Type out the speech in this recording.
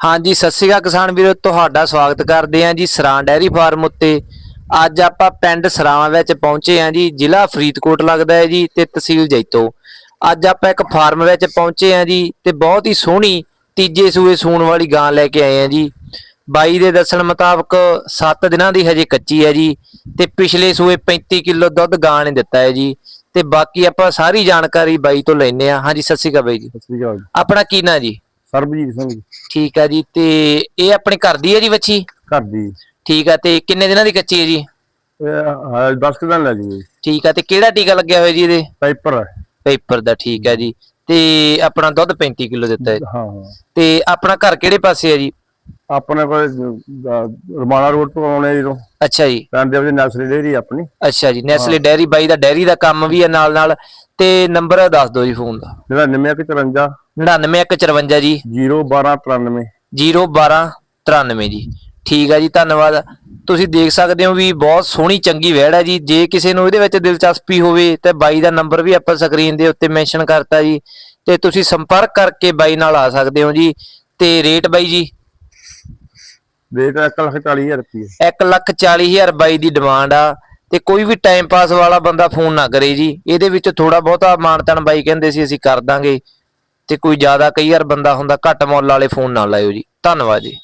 ਹਾਂਜੀ ਸਤਿ ਸ਼੍ਰੀ ਅਕਾਲ ਕਿਸਾਨ ਵੀਰੋ ਤੁਹਾਡਾ ਸਵਾਗਤ ਕਰਦੇ ਹਾਂ ਜੀ ਸਰਾਂ ਡੈਰੀ ਫਾਰਮ ਉੱਤੇ। ਅੱਜ ਆਪਾਂ ਪਿੰਡ ਸਰਾਵਾਂ ਵਿੱਚ ਪਹੁੰਚੇ ਹਾਂ ਜੀ ਜ਼ਿਲ੍ਹਾ ਫਰੀਦਕੋਟ ਲੱਗਦਾ ਹੈ ਜੀ ਤੇ ਤਹਿਸੀਲ ਜੈਤੋ। ਅੱਜ ਆਪਾਂ ਇੱਕ ਫਾਰਮ ਵਿੱਚ ਪਹੁੰਚੇ ਹਾਂ ਜੀ ਤੇ ਬਹੁਤ ਹੀ ਸੋਹਣੀ ਤੀਜੇ ਸੂਏ ਸੂਣ ਵਾਲੀ ਗਾਂ ਲੈ ਕੇ ਆਏ ਹਾਂ ਜੀ। ਬਾਈ ਦੇ ਦੱਸਣ ਮੁਤਾਬਕ 7 ਦਿਨਾਂ ਦੀ ਹਜੇ ਕੱਚੀ ਹੈ ਜੀ ਤੇ ਪਿਛਲੇ ਸੂਏ 35 ਕਿਲੋ ਦੁੱਧ ਗਾਂ ਨੇ ਦਿੱਤਾ ਹੈ ਜੀ। ਤੇ ਬਾਕੀ ਆਪਾਂ ਸਾਰੀ ਜਾਣਕਾਰੀ ਬਾਈ ਤੋਂ ਲੈਣੇ ਆ ਹਾਂਜੀ ਸਤਿ ਸ਼੍ਰੀ ਅਕਾਲ ਬਾਈ ਜੀ। ਸਤਿ ਸ੍ਰੀ ਅਕਾਲ ਆਪਣਾ ਕੀ ਨਾਂ ਜੀ? ਸਰਬਜੀਤ ਸਿੰਘ ਜੀ। ਠੀਕ ਆ ਜੀ ਤੇ ਇਹ ਆਪਣੇ ਘਰ ਦੀ ਹੈ ਜੀ ਵੱਛੀ ਘਰ ਦੀ। ਠੀਕ ਆ ਤੇ ਕਿੰਨੇ ਦਿਨਾਂ ਦੀ ਕੱਚੀ ਹੈ ਜੀ? ਇਹ 10 ਕੁ ਦਿਨ ਲੈ ਜੀ ਠੀਕ ਆ ਤੇ ਕਿਹੜਾ ਟੀਕਾ ਲੱਗਿਆ ਹੋਇਆ ਜੀ ਇਹਦੇ? ਪਾਈਪਰ ਪੇਪਰ ਦਾ ਠੀਕ ਆ ਜੀ। ਤੇ ਆਪਣਾ ਦੁੱਧ 35 ਕਿਲੋ ਦਿੱਤਾ ਹੈ। ਹਾਂ ਹਾਂ। ਤੇ ਆਪਣਾ ਘਰ ਕਿਹੜੇ ਪਾਸੇ ਹੈ ਜੀ? ਆਪਣੇ ਕੋਲ ਰਮਾਣਾ ਰੋਡ ਤੋਂ ਆਉਣੇ ਜਦੋਂ। ਅੱਛਾ ਜੀ। ਪਿੰਡ ਦੇ ਵਿੱਚ ਡੇਰੀ ਆਪਣੀ। ਅੱਛਾ ਜੀ ਨੈਸਲੇ ਡੈਰੀ ਬਾਈ ਦਾ ਡੈਰੀ ਦਾ ਕੰਮ ਵੀ ਹੈ ਨਾਲ ਨਾਲ। ਤੇ ਨੰਬਰ ਦੱਸ ਦਿਓ ਜੀ ਫੋਨ ਦਾ। ਜਿਹੜਾ 9954 99154 ਜੀ। 01293 01293 ਜੀ। ਠੀਕ ਆ ਜੀ ਧੰਨਵਾਦ। ਤੁਸੀਂ ਦੇਖ ਸਕਦੇ ਹੋ ਵੀ ਬਹੁਤ ਸੋਹਣੀ ਚੰਗੀ ਵਹਿੜ ਹੈ ਜੀ। ਜੇ ਕਿਸੇ ਨੂੰ ਇਹਦੇ ਵਿੱਚ ਦਿਲਚਸਪੀ ਹੋਵੇ ਤੇ ਬਾਈ ਦਾ ਨੰਬਰ ਵੀ ਆਪਾਂ ਸਕਰੀਨ ਦੇ ਉੱਤੇ ਮੈਂਸ਼ਨ ਕਰਤਾ ਜੀ। ਤੇ ਤੁਸੀਂ ਸੰਪਰਕ ਕਰਕੇ ਬਾਈ ਨਾਲ ਆ ਸਕਦੇ ਹੋ ਜੀ। ਤੇ ਰੇਟ ਬਾਈ ਜੀ ਰੇਟ 140000 ਰੁਪਏ 1 ਲੱਖ 40 ਹਜ਼ਾਰ ਬਾਈ ਦੀ ਡਿਮਾਂਡ ਆ ਤੇ ਕੋਈ ਵੀ ਟਾਈਮ ਪਾਸ ਵਾਲਾ ਬੰਦਾ ਫੋਨ ਨਾ ਕਰੇ ਜੀ। ਇਹਦੇ ਵਿੱਚ ਥੋੜਾ ਬਹੁਤਾ ਮਾਨਤਨ ਬਾਈ ਕਹਿੰਦੇ ਸੀ, ਅਸੀਂ ਕਰ ਦਾਂਗੇ। ਤੇ ਕੋਈ ਜ਼ਿਆਦਾ ਕਈ ਵਾਰ ਬੰਦਾ ਹੁੰਦਾ, ਘੱਟ ਮੁੱਲ ਵਾਲੇ ਫੋਨ ਨਾ ਲਾਇਓ ਜੀ। ਧੰਨਵਾਦ ਜੀ।